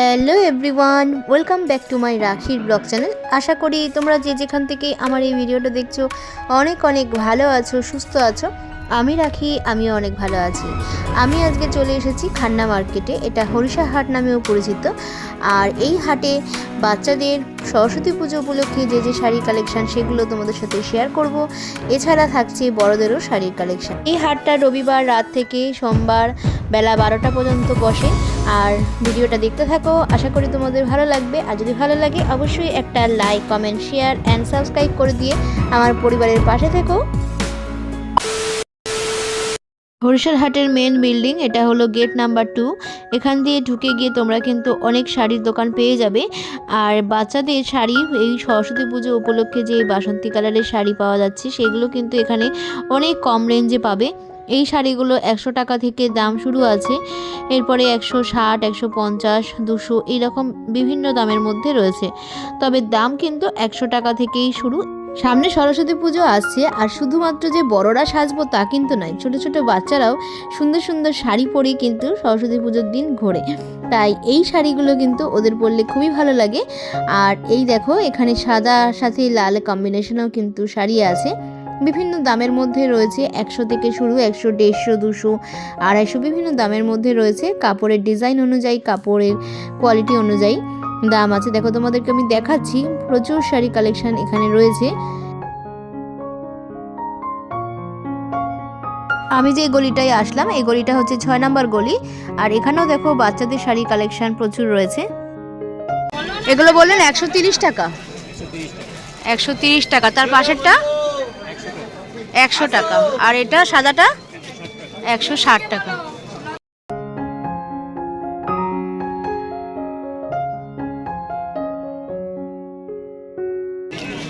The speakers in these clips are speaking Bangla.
Hello everyone welcome back to my রাখির ব্লগ চ্যানেল আশা করি তোমরা যে যেখান থেকে আমার এই ভিডিওটা দেখছ, অনেক অনেক ভালো আছো, সুস্থ আছো। আমি রাখি, আমিও অনেক ভালো আছি। আমি আজকে চলে এসেছি খান্না মার্কেটে এটা হরিষা হাট নামেও পরিচিত। আর এই হাটে বাচ্চাদের সরস্বতী পুজো উপলক্ষে যে যে শাড়ি কালেকশন সেগুলো তোমাদের সাথে শেয়ার করব। এছাড়া থাকছে বড়দেরও শাড়ির কালেকশন এই হাটটা রবিবার রাত থেকে সোমবার বেলা বারোটা পর্যন্ত বসে। আর ভিডিওটা দেখতে থাকো। আশা করি তোমাদের ভালো লাগবে। আর যদি ভালো লাগে, অবশ্যই একটা like comment share and subscribe করে দিয়ে আমার পরিবারের পাশে থেকো। হাটের মেন বিল্ডিং এটা হলো গেট নাম্বার টু এখান দিয়ে ঢুকে গিয়ে তোমরা কিন্তু অনেক শাড়ির দোকান পেয়ে যাবে। আর বাচ্চাদের শাড়ি, এই সরস্বতী পুজো উপলক্ষে যে বাসন্তী কালারের শাড়ি পাওয়া যাচ্ছে, সেগুলো কিন্তু এখানে অনেক কম রেঞ্জে পাবে। এই শাড়িগুলো একশো টাকা থেকে দাম শুরু আছে। এরপরে একশো ষাট, একশো পঞ্চাশ, দুশো এইরকম বিভিন্ন দামের মধ্যে রয়েছে। তবে দাম কিন্তু একশো টাকা থেকেই শুরু। সামনে সরস্বতী পুজো আসছে আর শুধুমাত্র যে বড়রা সাজবো তা কিন্তু নয়, ছোট ছোট বাচ্চারাও সুন্দর সুন্দর শাড়ি পরে কিন্তু সরস্বতী পুজোর দিন ঘোরে। তাই এই শাড়িগুলো কিন্তু ওদের পরলে খুবই ভালো লাগে। আর এই দেখো, এখানে সাদা, সাথে লাল কম্বিনেশনেও কিন্তু শাড়ি আছে। বিভিন্ন দামের মধ্যে রয়েছে একশো থেকে শুরু একশো, দেড়শো, দুশো, আড়াইশো বিভিন্ন দামের মধ্যে রয়েছে। কাপড়ের ডিজাইন অনুযায়ী, কাপড়ের কোয়ালিটি অনুযায়ী দাম আছে। দেখো, তোমাদেরকে আমি দেখাচ্ছি। প্রচুর শাড়ি কালেকশন এখানে রয়েছে। আমি যে গলিটায় আসলাম, এই গলিটা হচ্ছে ছয় নাম্বার গলি। আর এখানেও দেখো, বাচ্চাদের শাড়ি কালেকশন প্রচুর রয়েছে। এগুলো বললেন একশো টাকা। একশো টাকা। তার পাশেরটা? একশো টাকা। আর এটা সাদাটা একশো ষাট টাকা।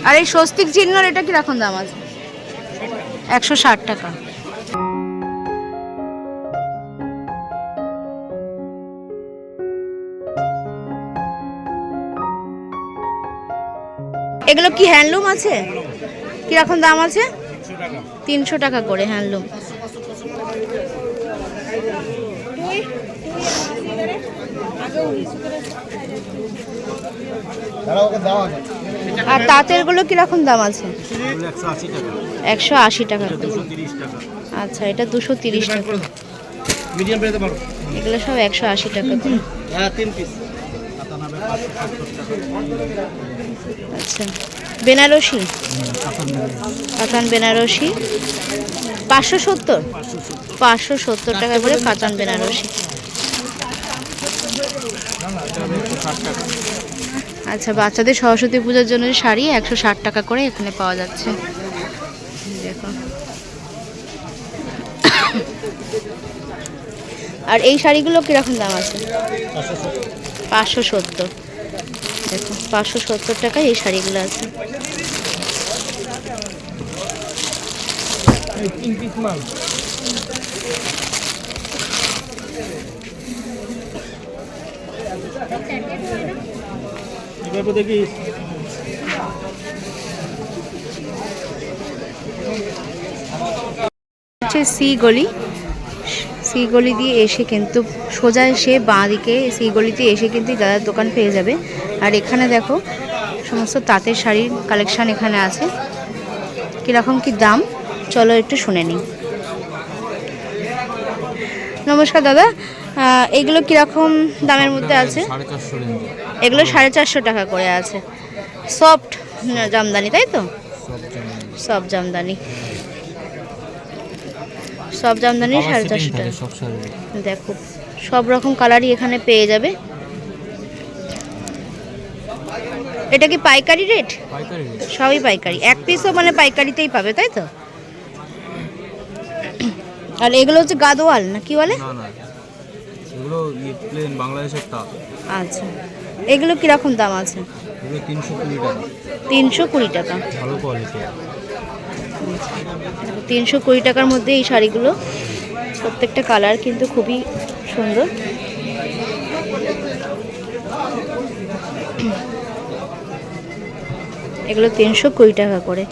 আর এই স্বস্তিক চিহ্নর এটা কীরকম দাম আছে? একশো ষাট টাকা। এগুলো কি হ্যান্ডলুম আছে? কীরকম দাম আছে? তিনশো টাকা করে হ্যান্ডলুম। আর তাঁতেরগুলো কীরকম দাম আছে? একশো আশি টাকা। আচ্ছা এটা দুশো তিরিশ টাকা। এগুলো সব একশো আশি টাকা হ্যাঁ আচ্ছা। বেনারসি? কাতান বেনারসি। পাঁচশো সত্তর? পাঁচশো সত্তর টাকা করে কাতান বেনারসি। আচ্ছা বাচ্চাদের সরস্বতী পূজার জন্য শাড়ি, একশো ষাট টাকা করে এখানে পাওয়া যাচ্ছে। দেখো। আর এই শাড়িগুলো কীরকম দাম আছে? পাঁচশো সত্তর। দেখো পাঁচশো সত্তর টাকায় এই শাড়িগুলো আছে। হচ্ছে সি গলি। সি গলি দিয়ে এসে কিন্তু সোজা এসে বাঁ দিকে সি গলিতে এসে কিন্তু দাদার দোকান পেয়ে যাবে। আর এখানে দেখো সমস্ত তাঁতের শাড়ির কালেকশান এখানে আছে। কীরকম কি দাম? চলো একটু শুনে নিই। নমস্কার দাদা এগুলো কীরকম দামের মধ্যে আছে? এগুলো সাড়ে চারশো টাকা করে আছে। সফট জামদানি তাই তো? সব জামদানি। সব জামদানি সাড়ে চারশো। টাকা দেখো সব রকম কালারই এখানে পেয়ে যাবে। এটা কি পাইকারি রেট সবই পাইকারি। এক পিসও মানে পাইকারিতেই পাবে তাই তো? আর এগুলো হচ্ছে গাদোয়াল না কি বলে? এগুলো ইয়ে প্লেন বাংলাদেশের টা আচ্ছা। এগুলো কীরকম দাম আছে? তিনশো কুড়ি টাকা। তিনশো কুড়ি টাকা। ভালো কোয়ালিটি তিনশো কুড়ি টাকার মধ্যে এই শাড়িগুলো। প্রত্যেকটা কালার কিন্তু খুবই সুন্দর। এগুলো তিনশো কুড়ি টাকা করে।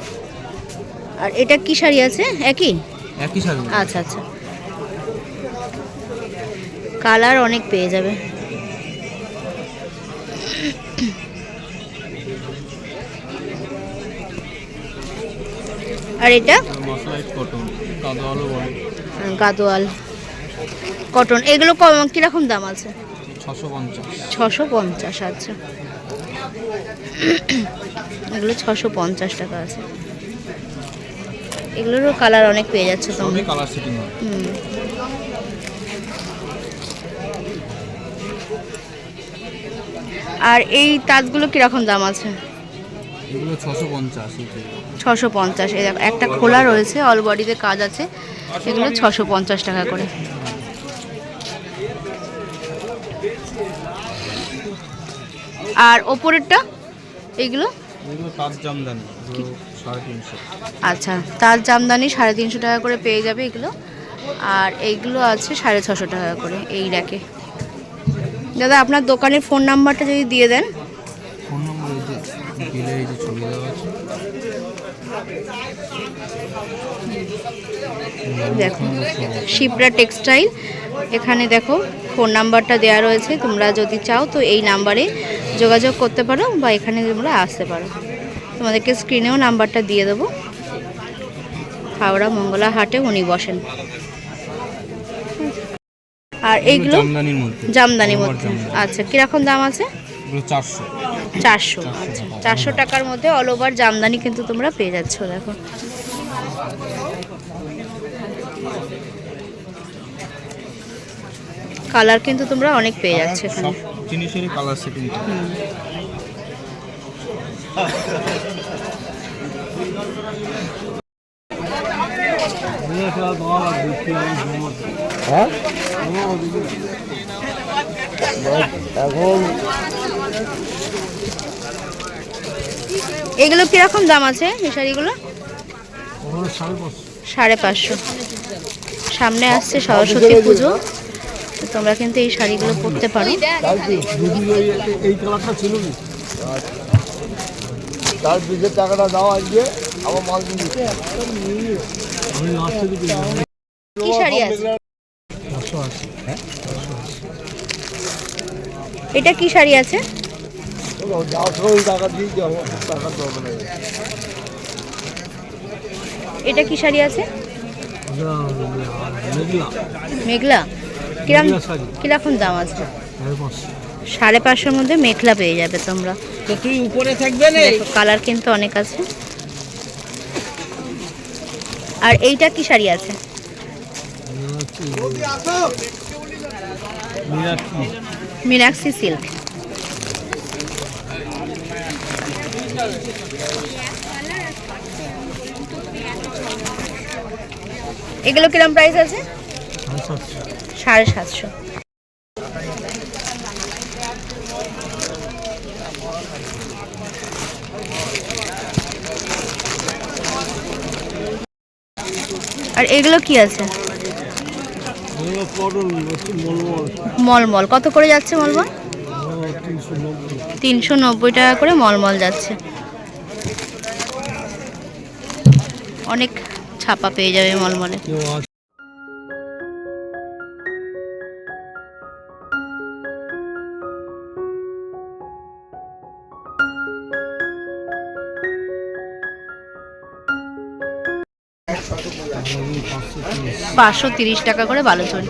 আর এটা কি শাড়ি আছে? একই? একই শাড়ি। আচ্ছা আচ্ছা। কালার অনেক পেয়ে যাবে। আর এটা? গাদোয়াল কটন এগুলো ক- কীরকম দাম আছে? ছশো পঞ্চাশ। আচ্ছা। এগুলো ছশো পঞ্চাশ টাকা আছে। এগুলোরও কালার অনেক পেয়ে যাচ্ছে কালার সেটিং হুম। আর এই তাঁতগুলো কীরকম দাম আছে? এগুলো ছশো পঞ্চাশ ছশো পঞ্চাশ। এই দেখো একটা খোলা রয়েছে অল বডিতে কাজ আছে। এগুলো ছশো পঞ্চাশ টাকা করে। আর ওপরেরটা এগুলো? আচ্ছা তার জামদানি সাড়ে তিনশো টাকা করে পেয়ে যাবে এগুলো। আর এইগুলো আছে সাড়ে ছশো টাকা করে এই র্যাকে। দাদা আপনার দোকানের ফোন নাম্বারটা যদি দিয়ে দেন ফোন নম্বর এই যে বিলে এই যে ছবি দেওয়া আছে। দেখো শিপ্রা টেক্সটাইল। এখানে দেখো ফোন নাম্বারটা দেওয়া রয়েছে। তোমরা যদি চাও তো এই নাম্বারে যোগাযোগ করতে পারো বা এখানে তোমরা আসতে পারো। তোমাদেরকে স্ক্রিনেও নাম্বারটা দিয়ে দেবো। হাওড়া মঙ্গলা হাটে উনি বসেন। আর এইগুলো জামদানির মধ্যে। আচ্ছা কীরকম দাম আছে? চারশো। চারশো। আচ্ছা চারশো টাকার মধ্যে অল ওভার জামদানি কিন্তু তোমরা পেয়ে যাচ্ছ দেখো। কালার কিন্তু তোমরা অনেক পেয়ে যাচ্ছ এখানে। জিনিসেরই কালার সেটিং হুম। এখন এগুলো কীরকম দাম আছে এই শাড়িগুলো সাড়ে পাঁচশো। সামনে আসছে সরস্বতী পুজো। তোমরা কিন্তু এই শাড়িগুলো পরতে পারো। এটা কি শাড়ি আছে? এটা কি শাড়ি আছে? মেঘলা। মেঘলা কিরম কীরকম দাম আছে সাড়ে পাঁচশোর মধ্যে মেঘলা পেয়ে যাবে তোমরা। তো উপরে থাকবে কালার কিন্তু অনেক আছে। আর এইটা কি শাড়ি আছে? মিনাক্ষী সিল্ক। এগুলো কিরম প্রাইস আছে? সাড়ে সাতশো। আর এগুলো কি আছে? মলমল। কত করে যাচ্ছে মলমল? তিনশো নব্বই টাকা করে মলমল যাচ্ছে। অনেক ছাপা পেয়ে যাবে মলমলে। পাঁচশো তিরিশ টাকা করে বালুচরি।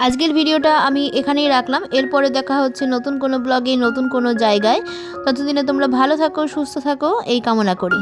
আজকের ভিডিওটা আমি এখানেই রাখলাম। এরপরে দেখা হচ্ছে নতুন কোনো ব্লগে নতুন কোনো জায়গায়। ততদিনে তোমরা ভালো থাকো, সুস্থ থাকো, এই কামনা করি।